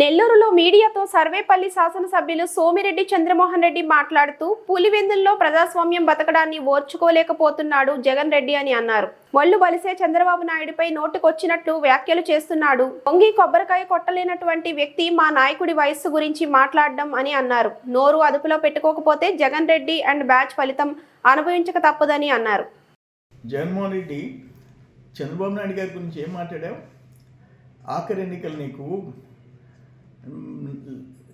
నెల్లూరులో మీడియాతో సర్వేపల్లి శాసనసభ్యులు సోమిరెడ్డి చంద్రమోహన్ రెడ్డి మాట్లాడుతూ పులివెందుల్లో ప్రజాస్వామ్యం బతకడాన్ని ఓర్చుకోలేకపోతున్నాడు జగన్ రెడ్డి అని అన్నారు. ఒళ్ళు బలిసే చంద్రబాబు నాయుడిపై నోటుకొచ్చినట్లు వ్యాఖ్యలు చేస్తున్నాడు. పొంగి కొబ్బరికాయ కొట్టలేనటువంటి వ్యక్తి మా నాయకుడి వయస్సు గురించి మాట్లాడడం అని అన్నారు. నోరు అదుపులో పెట్టుకోకపోతే జగన్ రెడ్డి అండ్ బ్యాచ్ ఫలితం అనుభవించక తప్పదని అన్నారు. జగన్మోహన్ రెడ్డి చంద్రబాబు నాయుడు గారి గురించి ఏం మాట్లాడావు? ఆఖరి ఎన్నికలు నీకు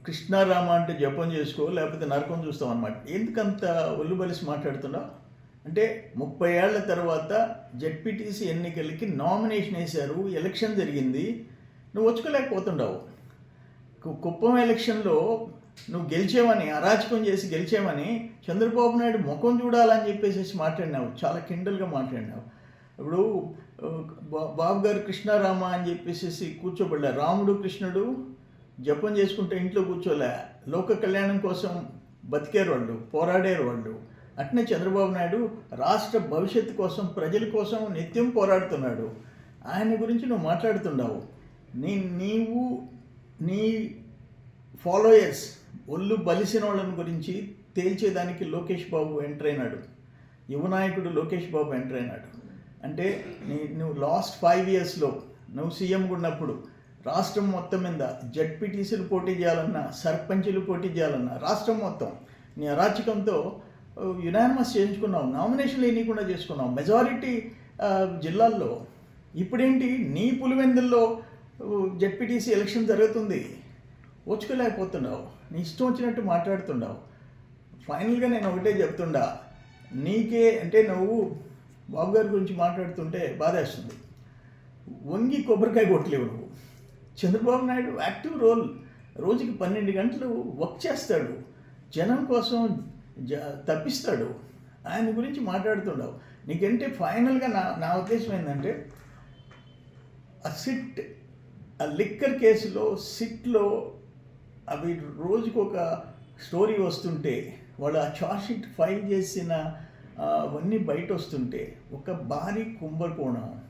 కృష్ణారామ అంటే జపం చేసుకో లేకపోతే నరకం చూస్తాం అనమాట ఎందుకంత ఒల్లుబలిసి మాట్లాడుతున్నావు అంటే ముప్పై ఏళ్ళ తర్వాత జడ్పీటీసీ ఎన్నికలకి నామినేషన్ వేశారు ఎలక్షన్ జరిగింది. నువ్వు వచ్చుకోలేకపోతుండవు కుప్పం ఎలక్షన్లో నువ్వు గెలిచేవని అరాచకం చేసి గెలిచేవని చంద్రబాబు నాయుడు ముఖం చూడాలని చెప్పేసి మాట్లాడినావు. చాలా కిండల్గా మాట్లాడినావు. ఇప్పుడు బా- బాబు గారు కృష్ణారామ అని చెప్పేసి కూర్చోబడ్డారు. రాముడు కృష్ణుడు జపం చేసుకుంటే ఇంట్లో కూర్చోలే. లోక కళ్యాణం కోసం బతికేరు వాళ్ళు పోరాడేరు వాళ్ళు అట్నే చంద్రబాబు నాయుడు రాష్ట్ర భవిష్యత్తు కోసం ప్రజల కోసం నిత్యం పోరాడుతున్నాడు. ఆయన గురించి నువ్వు మాట్లాడుతున్నావు నీ నీవు నీ ఫాలోయర్స్ ఒళ్ళు బలిసిన వాళ్ళని గురించి తేల్చేదానికి లోకేష్ బాబు ఎంటర్ అయినాడు. యువనాయకుడు లోకేష్ బాబు ఎంటర్ అయినాడు. అంటే నీ నువ్వు లాస్ట్ ఫైవ్ ఇయర్స్లో నువ్వు సీఎం ఉన్నప్పుడు రాష్ట్రం మొత్తం మీద జడ్పీటీసీలు పోటీ చేయాలన్నా సర్పంచులు పోటీ చేయాలన్నా రాష్ట్రం మొత్తం నీ అరాచకంతో యునానిమస్ చేయించుకున్నావు నామినేషన్లు ఎన్నికుండా చేసుకున్నావు. మెజారిటీ జిల్లాల్లో ఇప్పుడేంటి? నీ పులివెందుల్లో జడ్పీటీసీ ఎలక్షన్ జరుగుతుంది. ఓచుకోలేకపోతున్నావు. నీ ఇష్టం వచ్చినట్టు మాట్లాడుతున్నావు. ఫైనల్గా నేను ఒకటే చెప్తుండా. నీకే అంటే నువ్వు బాబు గారి గురించి మాట్లాడుతుంటే బాధేస్తుంది. వంగి కొబ్బరికాయ కొట్టలేవు నువ్వు. Chandrababu Naidu active role. రోజుకి పన్నెండు గంటలు వర్క్ చేస్తాడు. జనం కోసం జ తప్పిస్తాడు. ఆయన గురించి మాట్లాడుతుండవు. నీకంటే ఫైనల్గా నా నా ఉద్దేశం ఏంటంటే ఆ సిట్ ఆ లిక్కర్ కేసులో సిట్లో అవి రోజుకు ఒక స్టోరీ వస్తుంటే వాళ్ళు ఆ షీట్ ఫైల్ చేసిన అవన్నీ బయట వస్తుంటే ఒక భారీ కుంభకోణం.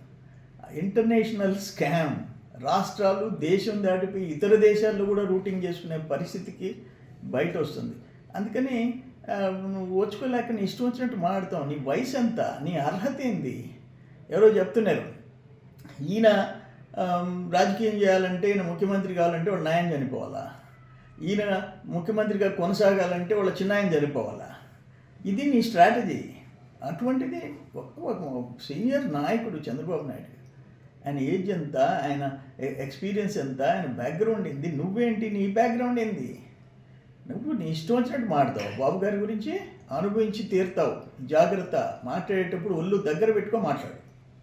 International scam. రాష్ట్రాలు దేశం దాటిపోయి ఇతర దేశాల్లో కూడా రూటింగ్ చేసుకునే పరిస్థితికి బయట వస్తుంది అందుకని నువ్వు ఓచుకోలేక నీ ఇష్టం వచ్చినట్టు మాట్లాడతావు. నీ వయసు ఎంత? నీ అర్హత ఏంది? ఎవరో చెప్తున్నారు. ఈయన రాజకీయం చేయాలంటే ఈయన ముఖ్యమంత్రి కావాలంటే వాళ్ళ న్యాయం చనిపోవాలా? ఈయన ముఖ్యమంత్రిగా కొనసాగాలంటే వాళ్ళ చిన్నాయం చనిపోవాలా? ఇది నీ స్ట్రాటజీ. అటువంటిది ఒక ఒక సీనియర్ నాయకుడు చంద్రబాబు నాయుడు ఆయన ఏజ్ ఎంత? ఆయన ఎక్స్పీరియన్స్ ఎంత? ఆయన బ్యాక్గ్రౌండ్ ఏంది? నువ్వేంటి? నీ బ్యాక్గ్రౌండ్ ఏంది? నువ్వు నీ ఇష్టం వచ్చినట్టు మాడతావు బాబు గారి గురించి అనుభవించి తీరుతావు. జాగ్రత్త. మాట్లాడేటప్పుడు ఒళ్ళు దగ్గర పెట్టుకో మాట్లాడు.